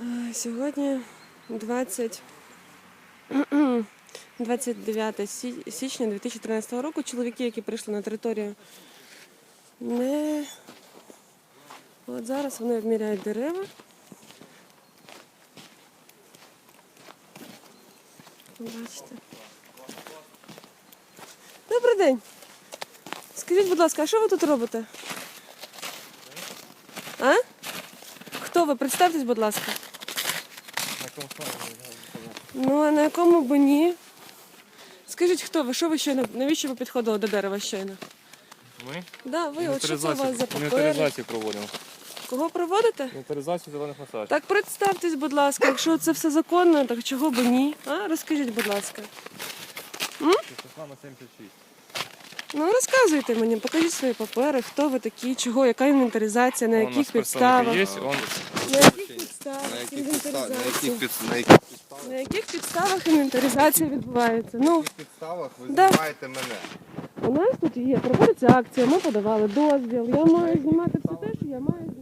Е, Сьогодні 20... 29 січня 2013 року. Чоловіки, які прийшли на територію, не... От зараз вони обміряють дерева. Бачите. Добрий день. Скажіть, будь ласка, а що ви тут робите? А? Хто ви? Представтесь, будь ласка. Ну, а на якому б ні? Скажіть, хто ви? Що ви щойно? Навіщо ви підходили до дерева щойно? Ми Да, ви от що це у вас за папери? інвентаризацію проводимо. Кого проводите? Інвентаризацію зелених насаджень. Так представтесь, будь ласка, якщо це все законно, так чого б ні? А? Розкажіть, будь ласка. Світлана 76. Ну розказуйте мені, покажіть свої папери, хто ви такі, чого, яка інвентаризація, на яких представники підставах. Є, он... На яких підставах На яких підставах? На інвентаризація? яких підс- на яких На яких підставах інвентаризація відбувається? Ну, підставах ви Да. знімаєте мене? у нас тут є, проводиться акція, ми подавали дозвіл. Я маю знімати все те, що я маю.